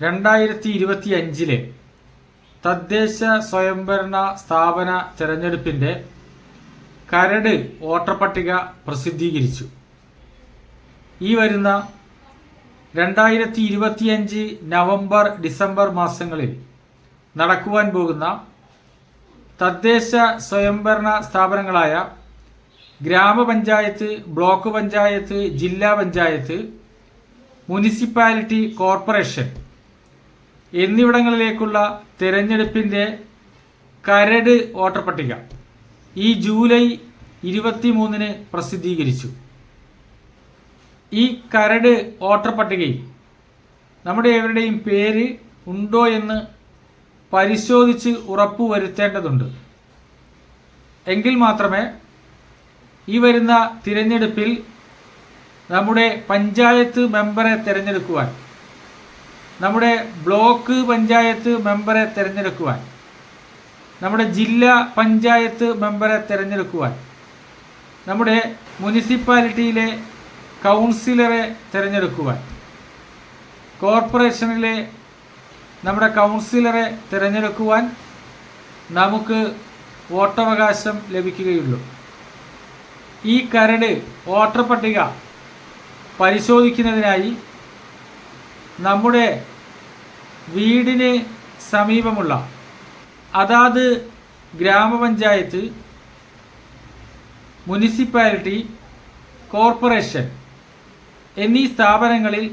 രണ്ടായിരത്തി ഇരുപത്തി അഞ്ചിലെ തദ്ദേശ സ്വയംഭരണ സ്ഥാപന തെരഞ്ഞെടുപ്പിന്റെ കരട് വോട്ടർ പട്ടിക പ്രസിദ്ധീകരിച്ചു. ഈ വരുന്ന രണ്ടായിരത്തി ഇരുപത്തിയഞ്ച് നവംബർ ഡിസംബർ മാസങ്ങളിൽ നടക്കുവാൻ പോകുന്ന തദ്ദേശ സ്വയംഭരണ സ്ഥാപനങ്ങളായ ഗ്രാമപഞ്ചായത്ത് ബ്ലോക്ക് പഞ്ചായത്ത് ജില്ലാ പഞ്ചായത്ത് മുനിസിപ്പാലിറ്റി കോർപ്പറേഷൻ എന്നിവിടങ്ങളിലേക്കുള്ള തിരഞ്ഞെടുപ്പിന്റെ കരട് വോട്ടർ പട്ടിക ഈ ജൂലൈ ഇരുപത്തി മൂന്നിന് പ്രസിദ്ധീകരിച്ചു. ഈ കരട് വോട്ടർ പട്ടികയിൽ നമ്മുടെ എവരുടെയും പേര് ഉണ്ടോ എന്ന് പരിശോധിച്ച് ഉറപ്പുവരുത്തേണ്ടതുണ്ട്. എങ്കിൽ മാത്രമേ ഈ വരുന്ന തിരഞ്ഞെടുപ്പിൽ നമ്മുടെ പഞ്ചായത്ത് മെമ്പറെ തിരഞ്ഞെടുക്കുവാൻ നമ്മുടെ ബ്ലോക്ക് പഞ്ചായത്ത് മെമ്പറെ തിരഞ്ഞെടുക്കുവാൻ നമ്മുടെ ജില്ലാ പഞ്ചായത്ത് മെമ്പറെ തിരഞ്ഞെടുക്കുവാൻ നമ്മുടെ മുനിസിപ്പാലിറ്റിയിലെ കൗൺസിലറെ തിരഞ്ഞെടുക്കുവാൻ കോർപ്പറേഷനിലെ നമ്മുടെ കൗൺസിലറെ തിരഞ്ഞെടുക്കുവാൻ നമുക്ക് വോട്ടവകാശം ലഭിക്കുകയുള്ളൂ. ഈ കരട് വോട്ടർ പട്ടിക പരിശോധിക്കുന്നതിനായി നമ്മുടെ വീടിന് സമീപമുള്ള അതാത് ഗ്രാമപഞ്ചായത്ത് മുനിസിപ്പാലിറ്റി കോർപ്പറേഷൻ എന്നീ സ്ഥാപനങ്ങളിൽ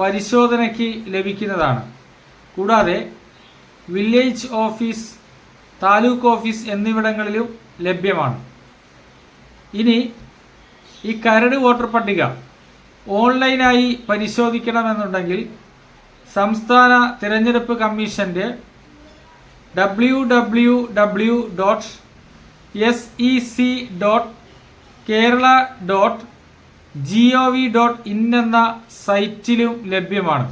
പരിശോധനയ്ക്ക് ലഭിക്കുന്നതാണ്. കൂടാതെ വില്ലേജ് ഓഫീസ് താലൂക്ക് ഓഫീസ് എന്നിവിടങ്ങളിലും ലഭ്യമാണ്. ഇനി ഈ കരട് വോട്ടർ പട്ടിക ഓൺലൈനായി പരിശോധിക്കണമെന്നുണ്ടെങ്കിൽ സംസ്ഥാന തിരഞ്ഞെടുപ്പ് കമ്മീഷന്റെ W W W dot S E C dot Kerala dot G O V dot in എന്ന സൈറ്റിലും ലഭ്യമാണ്.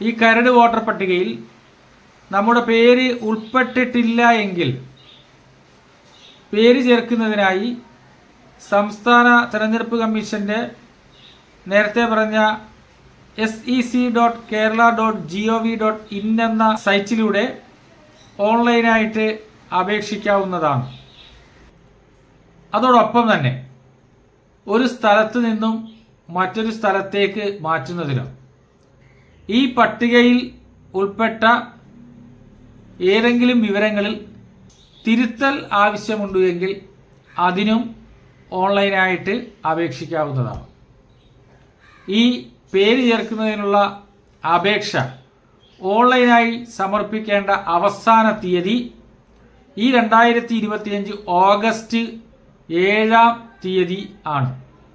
ഈ കരട് വോട്ടർ പട്ടികയിൽ നമ്മുടെ പേര് ഉൾപ്പെട്ടിട്ടില്ല എങ്കിൽ പേര് ചേർക്കുന്നതിനായി സംസ്ഥാന തെരഞ്ഞെടുപ്പ് കമ്മീഷന്റെ നേരത്തെ പറഞ്ഞ S E C dot Kerala dot G O V dot in എന്ന സൈറ്റിലൂടെ ഓൺലൈനായിട്ട് അപേക്ഷിക്കാവുന്നതാണ്. അതോടൊപ്പം തന്നെ ഒരു സ്ഥലത്ത് നിന്നും മറ്റൊരു സ്ഥലത്തേക്ക് മാറ്റുന്നതിനും ഈ പട്ടികയിൽ ഉൾപ്പെട്ട ഏതെങ്കിലും വിവരങ്ങളിൽ തിരുത്തൽ ആവശ്യമുണ്ടെങ്കിൽ അതിനും ഓൺലൈനായിട്ട് അപേക്ഷിക്കാവുന്നതാണ്. ഈ പേര് ചേർക്കുന്നതിനുള്ള അപേക്ഷ ഓൺലൈനായി സമർപ്പിക്കേണ്ട അവസാന തീയതി ഈ രണ്ടായിരത്തി ഇരുപത്തിയഞ്ച് ഓഗസ്റ്റ് ഏഴാം തീയതി ആണ്.